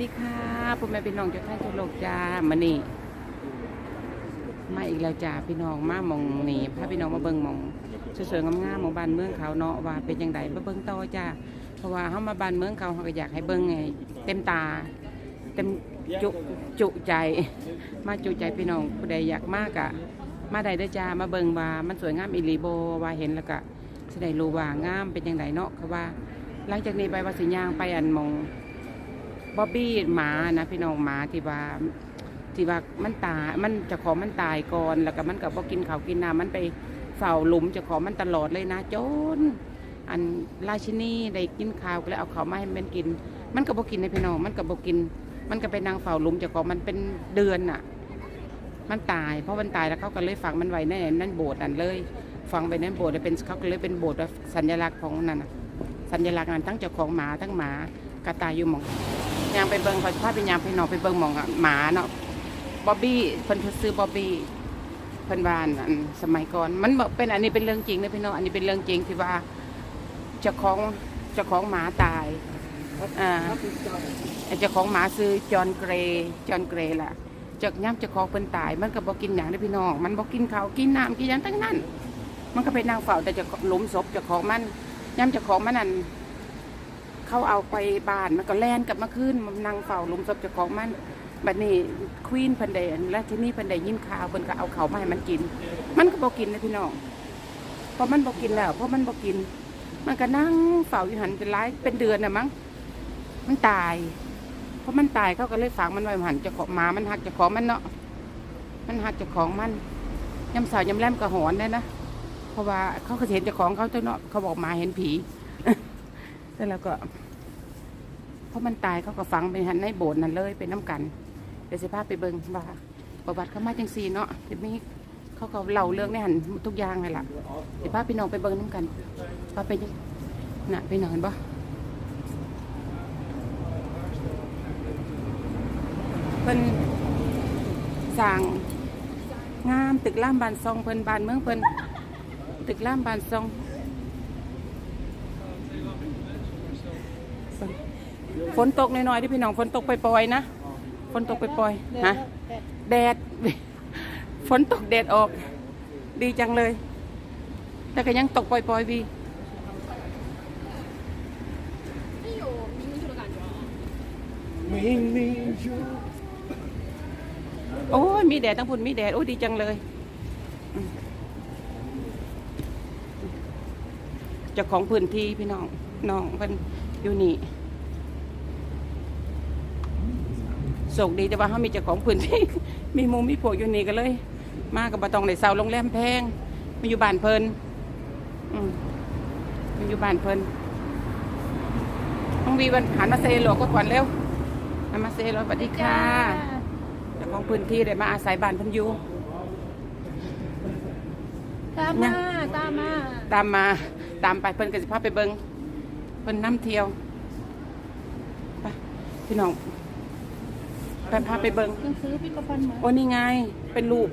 ดีค่ะพ่อแม่พี่น้องจ้าท่านทุกโลกจ้ามานี่มาอีกแล้วจ้าพี่น้องมามองนี่พาพี่น้องมาเบิ่งมองสวยๆงามๆหมองบ้านเมืองเขาเนาะว่าเป็นยังไงมาเบิ่งต่อจ้าเพราะว่าเฮามาบ้านเมืองเขาเขาก็อยากให้เบิ่งไงเต็มตา เต็มจุจุใจ มาจุใจพี่น้องผู้ใดอยากมากอะมาได้เด้จ้ามาเบิ่งว่ามันสวยงามอีหลีโบว่าเห็นแล้วก็แสด้รู้ว่างามเป็นยังไงเนาะเขาว่า หลังจากนี้ไปว่าสิย่างไปอันมอง บ๊อบบี้หมานะพี่น้องหมาที่ว่าที่ว่ามันตายมันจะขอมันตายก่อนแล้วก็มันกับพอกินข้าวกินน้ำมันไปเฝ้าหลุมจะขอมันตลอดเลยนะจนอันราชินีได้กินข้าวก็เลยเอาข้าวมาให้มันกิน มันก็บ่กินในพี่น้องมันก็บ่กิน มันก็ไปนั่งเฝ้าหลุมจะขอมันเป็นเดือนน่ะ มันตายเพราะมันตายแล้วเขาก็เลยฝังมันไว้ในนั่นโบสถ์นั่นเลยฝังไว้ในโบสถ์แล้วเป็นเขาก็เลยเป็นโบสถ์ว่าสัญลักษณ์ของนั่นสัญลักษณ์นั้นทั้งเจ้าของหมาทั้งหมากระตายอยู่หมอง ยางไปเบิงเขาพาไปยางไปนอไปเบิงหมองหมาเนาะบ๊อบบี้เพิ่นซื้อบ๊อบบี้เพิ่นวานอันสมัยก่อน มันเป็นอันนี้เป็นเรื่องจริงนะพี่น้องอันนี้เป็นเรื่องจริงที่ว่าเจ้าของเจ้าของหมาตายอ่าเจ้าของหมาซื้อจอนเกรย์จอนเกรย์ล่ะจากย่ำเจ้าของเพิ่นตาย มันก็บ่กินหยังเด้พี่น้อง มันบ่กินข้าวกินน้ำกินยังทั้งนั้น มันก็ไปนั่งเฝ้าแต่จะหลุมศพเจ้าของมันย่ำเจ้าของมันนั่น เขาเอาไปบานมันก็แล่นกลับมาขึ้นมันนั่งเฝ้าหลุมศพเจ้าของมันบัดนี้ควีนพันเดนและที่นี่พันเดยินข่าวเพิ่นก็เอาเขามาให้มันกิน มันก็บอกกินนะพี่น้องเพราะมันบอกกินแล้วเพราะมันบอกกิน มันก็นั่งเฝ้าอยู่หันเป็นร้ายเป็นเดือนน่ะมั้งมันตาย เพราะมันตายเขาก็เลยฝากมันไว้หันเจ้าของหมามันหักเจ้าของมันเนาะมันหักเจ้าของมันยำสาวยำแรมกระหอนได้นะเพราะว่าเขาเคยเห็นเจ้าของเขาเจ้าเนาะเขาบอกมาเห็นผี แล้วก็เพราะมันตายเขาก็ฝังไปหันในโบสถ์นั่นเลยเป็นน้ำกันเดี๋ยวสิพาไปเบิ่งว่าประวัติเขามาจังซีเนาะเดี๋ยวมีเขาก็เล่าเรื่องในหันทุกอย่างเลยล่ะเดี๋ยวพาพี่น้องไปเบิ่งน้ำกันพาไปยังน่ะไปนอนบ่เพิ่นสร้างงามตึกล่ามบานซองเพิ่นบานเมืองเพิ่นตึกล่ามบานซอง ฝ นตกหน่อยๆที่พี่น้องฝนตกปล่อยๆนะฝนตกปล่อยๆฮะแดดฝนตกแดดออก ดีจังเลย แต่ก็ยังตกปล่อยๆวีโอ้ยมีแดดทั้งพุ่นมีแดด โอ้ยดีจังเลยอืมเจ้าของพื้นที่พี่น้องน้องเพิ่นอยู่นี่ โชคดีแต่ว่าเขามีเจ้าของพื้นที่ มีหมูมีพวกอยู่นี่ก็เลย มากับบตองในเสาโรงแรมแพงมาอยู่บ้านเพลินอืมมาอยู่บ้านเพลินต้องวีวันหันมาเซโลก็ก่อนเร็วหันมาเซโลสวัสดีค่ะเจ้าของพื้นที่ได้มาอาศัยบ้านเพันอยูตามมาตามมาตามมาตามไปเพิ่นก็สิพาไปเบิงเพิ่นน้ำเที่ยวไปพี่น้อง ไปพาไปเบิงหนังสือพิพิธภัณฑ์มาโอ้นี่ไง เป็นรูป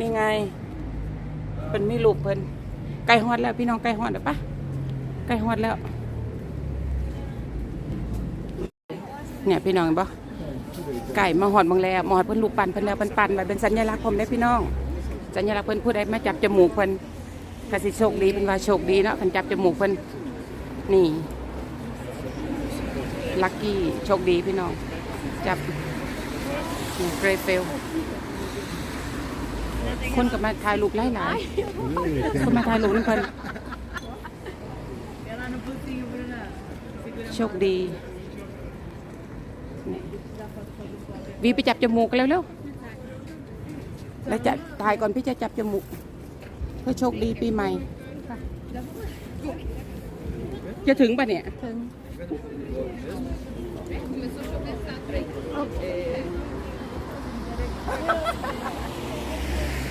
นี่ไง เป็นมีรูปเพิ่นไก่ฮอดแล้วพี่น้องไก่ฮอดแล้วปะไก่ฮอดแล้ว เนี่ยพี่น้องเห็นปะไก่มาหอดบางแล้วมาหอดเพิ่นลูกปั่นเพิ่นแล้วเพิ่นปั่นไว้เป็นสัญลักษณ์ผมได้พี่น้อง สัญลักษณ์เพิ่นผู้ใดมาจับจมูกเพิ่นกสิโชคดีเป็นว่าโชคดีเนาะคันจับจมูกเพิ่นนี่ลัคกี้โชคดีพี่น้องจับ เกรเฟล คนกับมาถ่ายรูปหลายหลายๆคนมาถ่ายรูปนั่นเพิ่นโชคดีนี่วีไปจับจมูกกันเร็วๆแล้วจะถ่ายก่อนพี่จะจับจมูกเพื่อโชคดีปีใหม่ จะถึงปะเนี่ย ถึง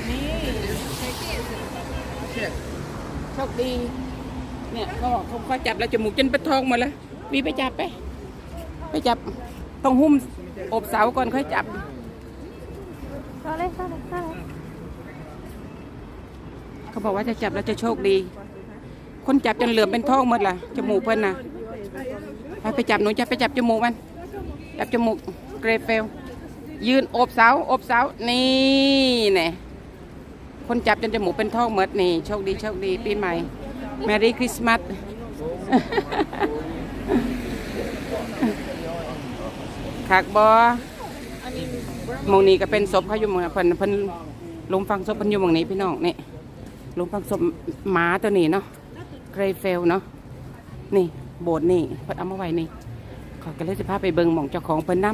นี่โชคดี เนี่ยเขาบอกเขาเขาจับแล้วจมูกจนเป็นทองหมดแล้ววีไปจับไป ไปจับต้องหุ้มอบเสาก่อนค่อยจับเขาเลยเขาเลยเขาเลยเขาบอกว่าจะจับแล้วจะโชคดี คนจับจนเหลือมเป็นทองหมดล่ะจมูกเพิ่อนน่ะไปไปจับหนูจะไปจับจมูกมัน จับจมูกเกรเฟล ยืนอบเสาอบเสานี่แน่คนจับจนจมูกเป็นท่องเมดนี่ โชคดีโชคดีปีใหม่แมรี่คริสต์มาสคักบอมองนี้ก็เป็นศพเขาอยู่มองนั้นเพิ่นเพิ่นลุมฝังศพเพิ่นอยู่มองนี้พี่น้องนี่ลุมฝังศพหมาตัวนี้เนาะเกรเฟลเนาะนี่โบสถ์นี่เพิ่นเอามาไว้นี่ขอยก็เลยสิพาไปเบิงมองเจ้าของเพิ่นนํ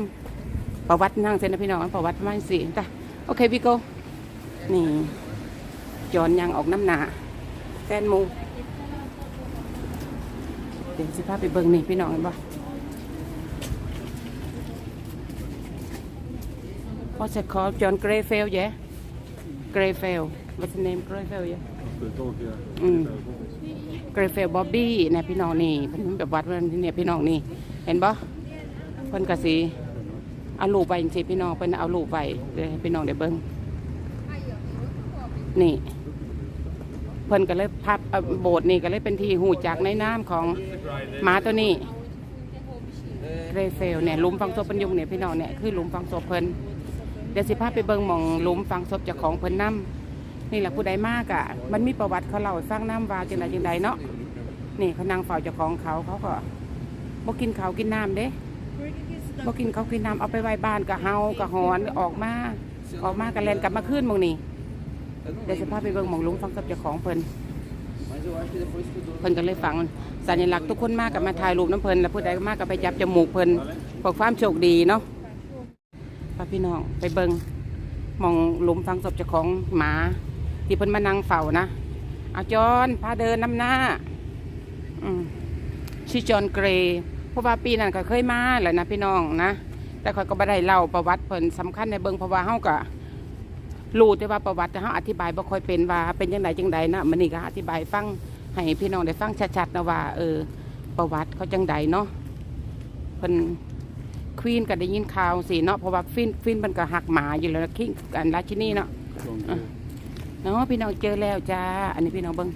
ประวัตินั่งเส้นนะพี่น้องประวัติประมาณสี่จ้ะโอเคพี่โกนี่จอนยังออกน้ำหนาแฟนมูเดี๋ยวสิพาไปเบิ่งนี่พี่น้องเห็นบ่ What's it called? John Greyfell, yeah? Greyfell. What's the name? Greyfell, yeah? The dog, yeah. Mm. Greyfell Bobby เนี่ยพี่น้องนี่เพิ่นแบบวัดวันที่เนี่ยพี่น้องนี่ เห็นบ่เพิ่นก็สิ เอารูปไว้จริงๆพี่น้องเพิ่นเอารูปไว้เดี๋ยวให้พี่น้องได้เบิ่งนี่เพิ่นก็เลยพับเอ่อโบสถ์นี่ก็เลยเป็นที่หูจักในน้ำของหมาตัวนี้เกรเฟลเนี่ยหลุมฝังศพเพิ่นอยุงเนี่ยพี่น้องเนี่ยคือหลุมฝังศพเพิ่นเดี๋ยวสิพาไปเบิ่งหมองหลุมฝังศพเจ้าของเพิ่นนํนี่แหละผู้ใดมากอะ มันมีประวัติเขาเล่าให้ฟังน้ำว่าจังไดจังไดเนาะนี่เขานั่งเฝ้าเจ้าของเขาเขาก็บ่กินข้าวกินน้ำเด้ บ่กินข้าวกินน้ำเอาไปไว้บ้านก็เฮาก็หอนออกมาออกมาก็แล่นกลับมาคืนมองนี้เดี๋ยวสิพาไปเบิ่งหมองลุมฝังศพเจ้าของเพิ่นเพิ่นก็เลยฟังสัญลักษณ์ทุกคนมากกับมาถ่ายรูปน้ำเพิ่นแล้วผู้ใดมากกับไปจับจมูกเพิ่นเพื่อความโชคดีเนาะพาพี่น้องไปเบิงมองหลุมฝังศพเจ้าของหมา ที่เพิ่นมานั่งเฝ้านะเอาจอนพาเดินนำหน้าชื่อจอนเกรย์ เพราะว่าปีนั้นก็เคยมาแหละนะพี่น้องนะ แต่ข่อยก็บ่ได้เล่าประวัติเพิ่นสำคัญในเบิงเพราะว่าเฮาก็รู้แต่ว่าประวัติแต่เฮาอธิบายบ่ค่อยเป็นว่าเป็นจังไดจังใดนะมื้อนี้ก็อธิบายฟังให้พี่น้องได้ฟังชัดๆนะว่าเออประวัติเขาจังใดเนาะเพิ่นควีนก็ได้ยินข่าวสิเนาะเพราะว่าฟินฟินมันก็หักหมาอยู่แล้วคิงอันราชินีเนาะ Dog, Ah. yeah. เนาะพี่น้องเจอแล้วจ้า อันนี้พี่น้องเบิ่ง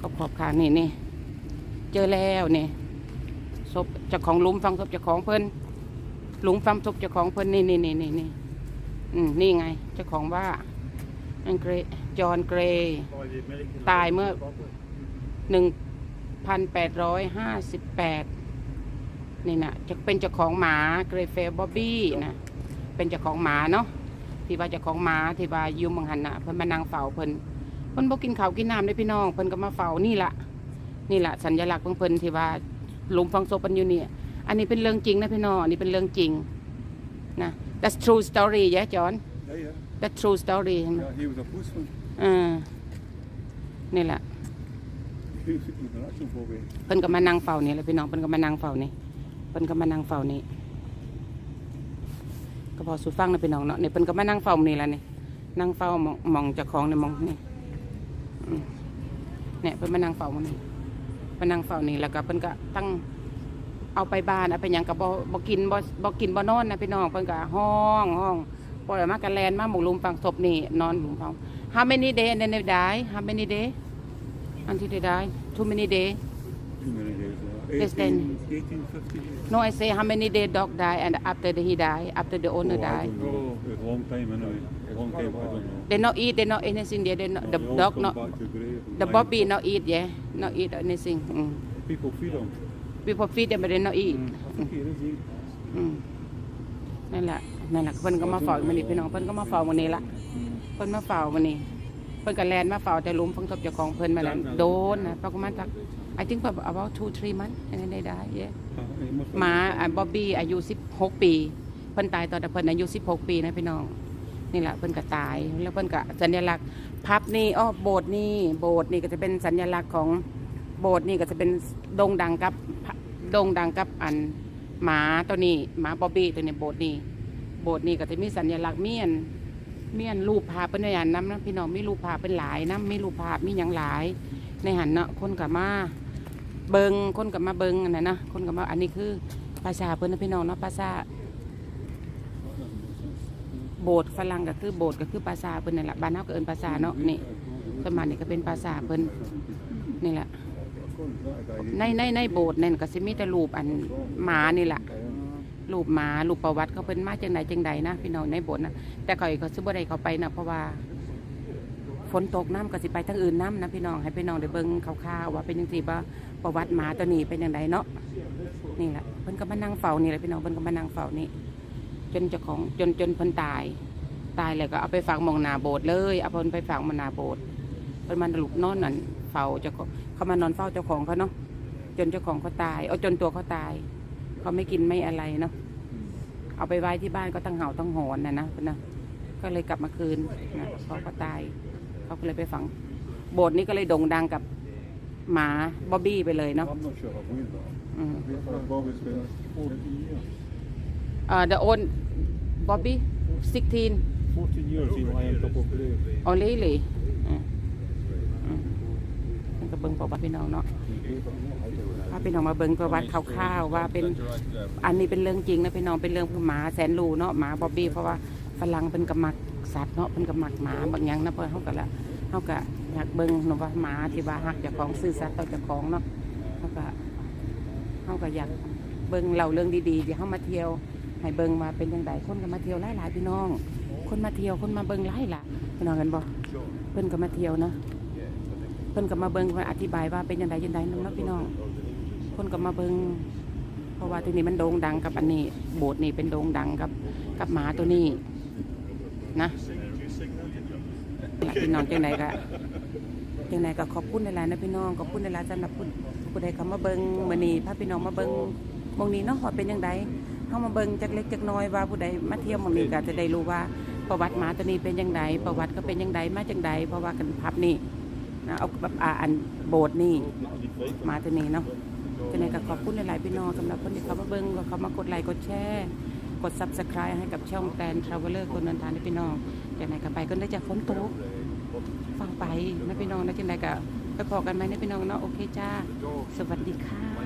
ขอบขอบข้างนี่นี่เจอแล้วนี่ ศพเจ้าของลุมฟังศพเจ้าของเพิ่นหลุมฟังศพเจ้าของเพิ่นนี่นี่นี่นี่นี่อืมนี่ไงเจ้าของว่าอังเกรจอห์นเกรย์ตายเมื่อหนึ่งพันแปดร้อยห้าสิบแปดนี่นะจะเป็นเจ้าของหมาเกรเฟลบอบบี้นะเป็นเจ้าของหมาเนาะที่ว่าเจ้าของหมาที่ว่ายุ่มังหันน่ะเพิ่นมานั่งเฝ้าเพิ่นเพิ่นบ่กินข้าวกินน้ำได้พี่น้องเพิ่นก็มาเฝ้านี่ละนี่ละสัญลักษณ์ของเพิ่นที่ว่า หลุมฝังศพเพิ่นอยู่เนี่ยอันนี้เป็นเรื่องจริงนะพี่น้องอันนี้เป็นเรื่องจริงนะ that's true story yeah John Yeah, yeah. that's true story เห็นไหม Yeah, he was a policeman. เออนี่แหละ He was he was an actual bobby. เพิ่นก็มานั่งเฝ้านี่แหละพี่น้องเพิ่นก็มานั่งเฝ้านี่เพิ่นก็มานั่งเฝ้านี่ก็พอสูฟังนะพี่น้องเนาะนี่เพิ่นก็มานั่งเฝ้านี่แหละนี่นั่งเฝ้ามองมองเจ้าของนี่มองนี่อืมเนี่ยเพิ่นมานั่งเฝ้ามันนี่ มานั่งเฝ้านี่แล้วก็เพิ่นก็ตั้งเอาไปบ้านเอาไปหยังกับ่บ่กินบ่บ่กินบ่นอนนะพี่น้องเพิ่นก็ห้องห้องปล่อยมากันแลนมาหมู่ลุมฝังศพนี่นอนหลุมฝัง How many day and then they die How many day until they die Too many day Too many days. Uh, Yes, 18, then. 18, 50 years. No, I say how many day dog die and after the, he die, after the owner oh, I die. don't know. It was a long time anyway. A long time, I don't know. They not eat, they not anything there. They not, the They all dog come not, back to grave and the lie. Bobby not eat, yeah, not eat anything. Mm. People feed him. People feed them, but they not eat. Mm, I think he is eating. อืมนั่นแหละนั่นแหละเพิ่นก็มาเฝ้ามันนี่พี่น้องเพิ่นก็มาเฝ้ามันนี่ละเพิ่นมาเฝ้ามันนี่เพิ่นก็แลนมาเฝ้าแต่หลุมฝังศพเจ้าของเพิ่นมาแล้วโดนนะประมาณสัก I think about two three months and then they die yeah Uh, he must have- หมาอะบ๊อบบี้อายุ 16 ปี เพิ่นตายตอนเพิ่นอายุ 16 ปีนะพี่น้อง นี่แหละเพิ่นก็ตาย แล้วเพิ่นก็สัญลักษณ์พับนี่อ้อโบสถ์นี่โบสถ์นี่ก็จะเป็นสัญลักษณ์ของโบสถ์นี่ก็จะเป็นโด่งดังกับโด่งดังกับอันหมาตัวนี้หมาบ๊อบบี้ตัวนี้โบสถ์นี่โบสถ์นี่ก็จะมีสัญลักษณ์เมียนเมียนรูปภาพเป็นในหันน้ำนะพี่น้องมีรูปภาพเป็นหลายน้ำมีรูปภาพมีอย่างหลาย ในหันเนาะคนกับมา เบิงคนกับมาเบิงอันนั้นนะคนกับมาอันนี้คือภาษาเพิ่นนะพี่น้องเนาะภาษาโบสถ์ฝรั่งก็คือโบสถ์ก็คือภาษาเพิ่นนั่แหละบ้านเฮาก็เอิ้นภาษาเนาะนี่สมากนี่ก็เป็นภาษาเพิ่นนี่แหละในในในโบสถ์นั่นก็สิมีแต่รูปอันหมานี่แหละรูปหมารูปประวัติเขาเป็นมาจังใดจังใดนะพี่น้องในโบสถ์นะแต่ข่อยก็ซื้อบ่ได้เขาไปนะเพราะว่าฝนตกน้ำก็สิไปทางอื่นน้ำนะพี่น้องให้พี่น้องได้เบิ่งคร่าวๆว่าเป็นจังซี่บ่ ประวัติหมาตัวนี้เป็นจังไดเนาะนี่แหละเพิ่นก็มานั่งเฝ้านี่แหละพี่น้องเพิ่นก็มานั่งเฝ้านี่จนเจ้าของจนจนเพิ่นตาย ตายแล้วก็เอาไปฝังมองนาโบสถ์เลยเอาเพิ่นไปฝังมองนาโบสถ์เพิ่นมาหลุบนอนนั่นเฝ้าเจ้าของเขามานอนเฝ้าเจ้าของเขาเนาะจนเจ้าของเขาตายเอาจนตัวเขาตายเขาไม่กินไม่อะไรเนาะเอาไปไว้ที่บ้านก็ตั้งเห่าตั้งหอนนะนะเพิ่นนะก็เลยกลับมาคืนนะเขาตายเขาก็เลยไปฝังโบสถ์นี้ก็เลยโด่งดังกับ หมาบ๊อบบี้ไปเลยเนาะ I'm not sure of when though. อืม Bob has been 14 years. เอ่อ the old Bobby 16 14 years in I am top of grave. only เลยอืมอืมมันก็เบิ่งประวัติพี่น้องเนาะ พาพี่น้องมาเบิ่งประวัติคร่าวๆว่าเป็น อันนี้เป็นเรื่องจริงนะพี่น้องเป็นเรื่องหมาแสนรู้เนาะหมาบ๊อบบี้เพราะว่าฝรั่งเป็นกำมักสัตว์เนาะเป็นกำมักหมาบางอย่างนะเพื่อเขาก็ละเขาก็ อยากเบิ่งเนาะว่าหมาที่ว่าหักเจ้าของซื่อสัตย์ต่อเจ้าของเนาะเขาก็เขาก็อยากเบิ่งเล่าเรื่องดีๆที่เขามาเที่ยวให้เบิ่งมาเป็นยังไงคนก็มาเที่ยวหลายๆพี่น้อง คนมาเที่ยวคนมาเบิ่งหลายล่ะพี่น้องกันบ่เพิ่นก็มาเที่ยวนะเพิ่นก็มาเบิ่งมาอธิบายว่าเป็นยังไงยังไงนั่นเนาะพี่น้อง คนก็มาเบิ่งเพราะว่าที่นี่มันโด่งดังกับอันนี้ โบสถ์นี่เป็นโด่งดังกับกับหมาตัวนี้นะพี่น้องจังไหนก็ จังไหนก็ขอบคุณหลายนะพี่น้องขอบคุณหลายสำหรับผู้ผู้ใดเขามาเบิ่งมื้อนี้พาพี่น้องมาเบิ่งมองนี้เนาะว่าเป็นจังไดเฮามาเบิ่งจักเล็กจักน้อยว่าผู้ใดมาเที่ยวมองนี้ก็จะได้รู้ว่าประวัติหมาตัวนี้เป็นจังไดประวัติก็เป็นจังไดมาจังไดเพราะว่ากันพับนี่นะเอาแบบอ่าอันโบสถ์นี่หมาตัวนี้เนาะจังไงก็ขอบคุณหลายๆพี่น้องสำหรับคนที่เขามาเบิ้งเขามากดไลค์กดแชร์กด subscribe ให้กับช่องแตนทราเวลเลอร์คนเดินทางให้พี่น้องจังไงก็ไปก็ได้จากฝนตก ฟังไปนะพี่น้องนะจังไงก็ไปพอกันไหมนะพี่น้องเนาะโอเคจ้า สวัสดีค่ะ